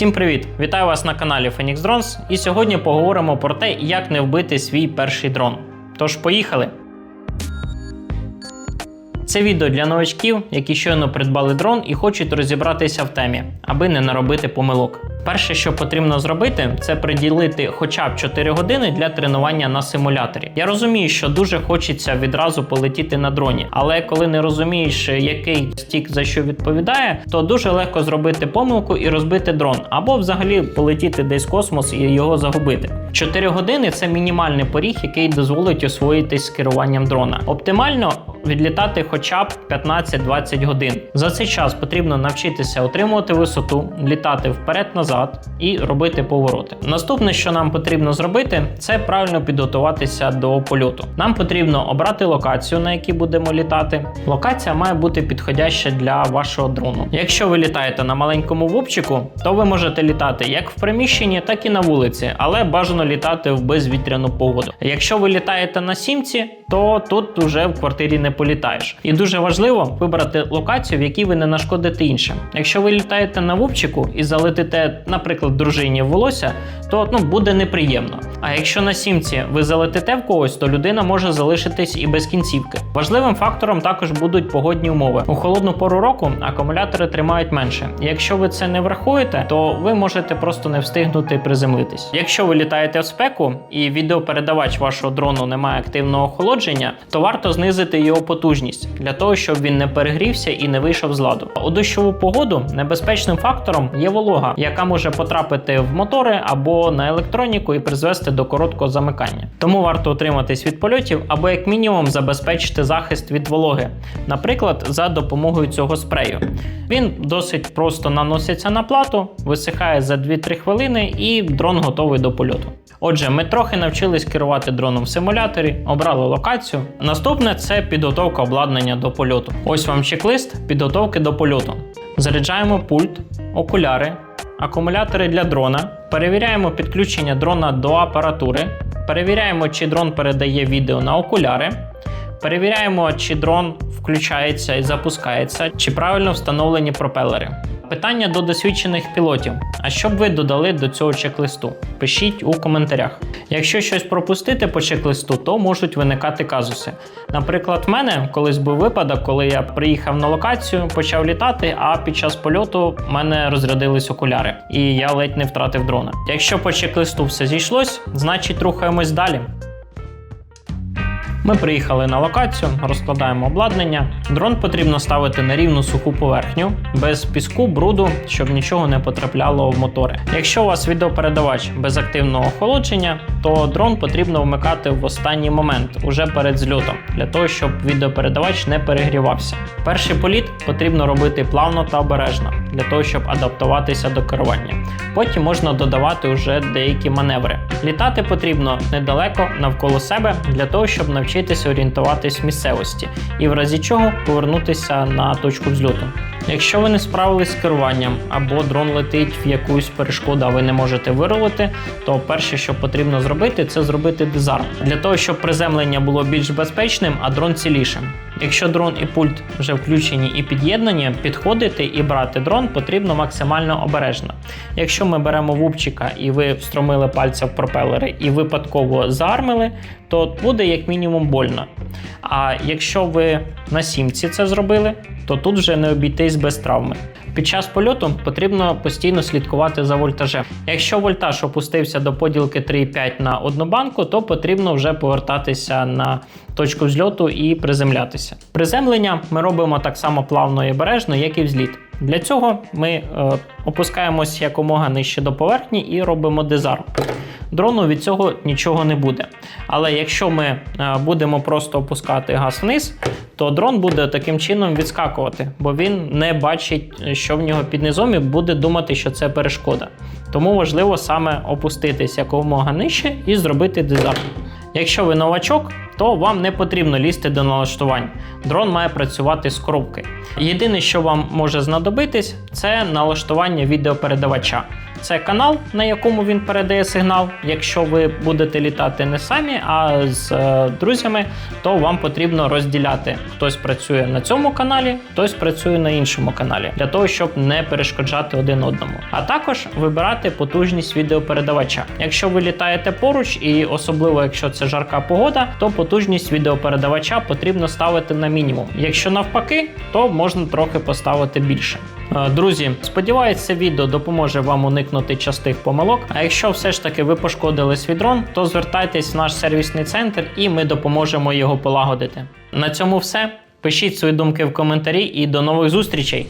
Всім привіт! Вітаю вас на каналі Phoenix Drones. І сьогодні поговоримо про те, як не вбити свій перший дрон. Тож, поїхали! Це відео для новачків, які щойно придбали дрон і хочуть розібратися в темі, аби не наробити помилок. Перше, що потрібно зробити, це приділити хоча б 4 години для тренування на симуляторі. Я розумію, що дуже хочеться відразу полетіти на дроні, але коли не розумієш, який стік за що відповідає, то дуже легко зробити помилку і розбити дрон, або взагалі полетіти десь в космос і його загубити. 4 години це мінімальний поріг, який дозволить освоїтись з керуванням дрона. Оптимально відлітати хоча б 15-20 годин. За цей час потрібно навчитися отримувати висоту, літати вперед-назад і робити повороти. Наступне, що нам потрібно зробити, це правильно підготуватися до польоту. Нам потрібно обрати локацію, на якій будемо літати. Локація має бути підходяща для вашого дрону. Якщо ви літаєте на маленькому вовчику, то ви можете літати як в приміщенні, так і на вулиці, але бажано літати в безвітряну погоду. Якщо ви літаєте на сімці, то тут вже в квартирі не політаєш. І дуже важливо вибрати локацію, в якій ви не нашкодите іншим. Якщо ви літаєте на вовчику і залетите, наприклад, дружині в волосся, то ну буде неприємно. А якщо на сімці ви залетите в когось, то людина може залишитись і без кінцівки. Важливим фактором також будуть погодні умови. У холодну пору року акумулятори тримають менше. І Якщо ви це не врахуєте, то ви можете просто не встигнути приземлитись. Якщо ви літаєте в спеку і відеопередавач вашого дрону не має активного охолодження, то варто знизити його потужність для того, щоб він не перегрівся і не вийшов з ладу. У дощову погоду небезпечним фактором є волога, яка може потрапити в мотори або на електроніку і призвести до короткого замикання. Тому варто утриматись від польотів або як мінімум забезпечити захист від вологи, наприклад, за допомогою цього спрею. Він досить просто наноситься на плату, висихає за 2-3 хвилини, і дрон готовий до польоту. Отже, ми трохи навчились керувати дроном в симуляторі, обрали локацію. Наступне це підготовка обладнання до польоту. Ось вам чек-лист підготовки до польоту. Заряджаємо пульт, окуляри, акумулятори для дрона, перевіряємо підключення дрона до апаратури, перевіряємо, чи дрон передає відео на окуляри. Перевіряємо, чи дрон включається і запускається, чи правильно встановлені пропелери. Питання до досвідчених пілотів. А що б ви додали до цього чек-листу? Пишіть у коментарях. Якщо щось пропустити по чек-листу, то можуть виникати казуси. Наприклад, в мене колись був випадок, коли я приїхав на локацію, почав літати, а під час польоту в мене розрядились окуляри, і я ледь не втратив дрона. Якщо по чек-листу все зійшлось, значить рухаємось далі. Ми приїхали на локацію, розкладаємо обладнання. Дрон потрібно ставити на рівну суху поверхню, без піску, бруду, щоб нічого не потрапляло в мотори. Якщо у вас відеопередавач без активного охолодження, то дрон потрібно вмикати в останній момент, уже перед зльотом, для того, щоб відеопередавач не перегрівався. Перший політ потрібно робити плавно та обережно, для того, щоб адаптуватися до керування. Потім можна додавати вже деякі маневри. Літати потрібно недалеко навколо себе для того, щоб навчитися орієнтуватись в місцевості і в разі чого повернутися на точку взльоту. Якщо ви не справились з керуванням або дрон летить в якусь перешкоду, а ви не можете вирулити, то перше, що потрібно зробити, це зробити дизарм для того, щоб приземлення було більш безпечним, а дрон цілішим. Якщо дрон і пульт вже включені і під'єднані, підходити і брати дрон потрібно максимально обережно. Якщо ми беремо вупчика і ви встромили пальця в пропелери і випадково заармили, то буде як мінімум больно. А якщо ви на сімці це зробили, то тут вже не обійтись без травми. Під час польоту потрібно постійно слідкувати за вольтажем. Якщо вольтаж опустився до поділки 3,5 на одну банку, то потрібно вже повертатися на точку взльоту і приземлятися. Приземлення ми робимо так само плавно і обережно, як і взліт. Для цього ми е, опускаємось якомога нижче до поверхні і робимо дизарм. Дрону від цього нічого не буде. Але якщо ми е, будемо просто опускати газ вниз, то дрон буде таким чином відскакувати, бо він не бачить, що в нього під низом і буде думати, що це перешкода. Тому важливо саме опуститись якомога нижче і зробити дизарм. Якщо ви новачок, то вам не потрібно лізти до налаштувань. Дрон має працювати з коробки. Єдине, що вам може знадобитись, це налаштування відеопередавача. Це канал, на якому він передає сигнал. Якщо ви будете літати не самі, а з е, друзями, то вам потрібно розділяти. Хтось працює на цьому каналі, хтось працює на іншому каналі, для того, щоб не перешкоджати один одному. А також вибирати потужність відеопередавача. Якщо ви літаєте поруч, і особливо якщо це жарка погода, то потужність відеопередавача потрібно ставити на мінімум. Якщо навпаки, то можна трохи поставити більше. Е, Друзі, сподіваюся, це відео допоможе вам уникнути частих помилок. А якщо все ж таки ви пошкодили свій то звертайтесь в наш сервісний центр і ми допоможемо його полагодити. На цьому все. Пишіть свої думки в коментарі і до нових зустрічей!